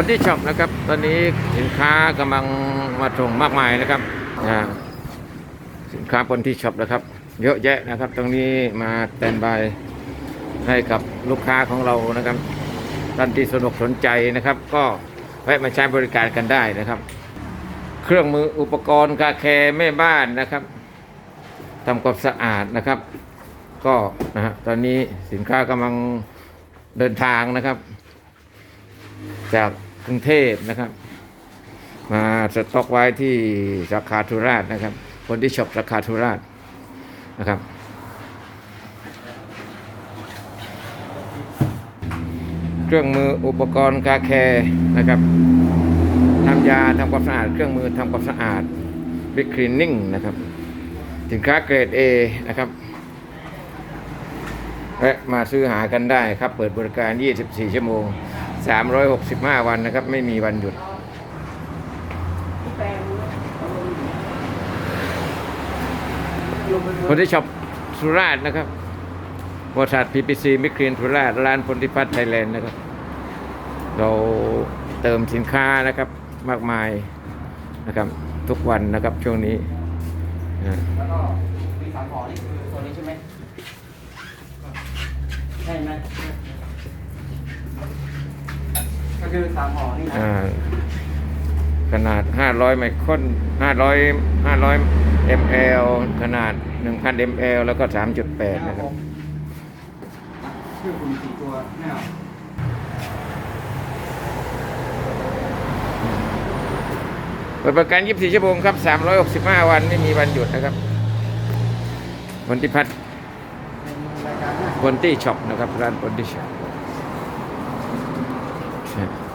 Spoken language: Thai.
คนที่ช็อปนะครับ ตอนนี้สินค้ากำลังมาส่งมากมายนะครับสินค้าคนที่ช็อปนะครับ เยอะแยะนะครับ ตรงนี้มาแตนบายให้กับลูกค้าของเรานะครับท่านที่สนุกสนใจนะครับ ก็แวะมาใช้บริการกันได้นะครับ เครื่องมืออุปกรณ์คาแคร์แม่บ้านนะครับทำความสะอาดนะครับ ก็นะฮะตอนนี้สินค้ากำลังเดินทางนะครับ จาก กรุงเทพนะครับ มาสต็อกไว้ที่สาขาธุราชนะครับ คนที่ช็อปสาขาธุราชนะครับเครื่องมืออุปกรณ์คาแคร์นะครับทำยาทำความสะอาด เครื่องมือทำความสะอาดบิ๊กคลีนนิ่งนะครับ สินค้าเกรด A นะครับและมาซื้อหากันได้ครับ เปิดบริการ 24 ชั่วโมง 365 วันนะครับ ไม่มีวันหยุด คนที่ช็อปสุราษฎร์นะครับบริษัท PPC มิคลีนสุราษฎร์ร้านพลทิพัฒน์ไทยแลนด์นะครับ เราเติมสินค้านะครับมากมายนะครับ ทุกวันนะครับช่วงนี้แล้วก็มีสามหอนี่คือโซนนี้ใช่ไหมใช่ไหม คือสามห่อนี่นะอ่าขนาด 500 ไมครอน500 500 ml ขนาด 1,000 ml แล้วก็ 3.8 นะครับ ชื่อคุณสี่ตัวไม่เอาเปิดประกัน 24 ชั่วโมงครับ 365 วันไม่มีวันหยุดนะครับวันที่พัฒน์เป็นรายการหน้าคนที่ช็อปนะครับ ร้านคนที่ช็อป Yeah.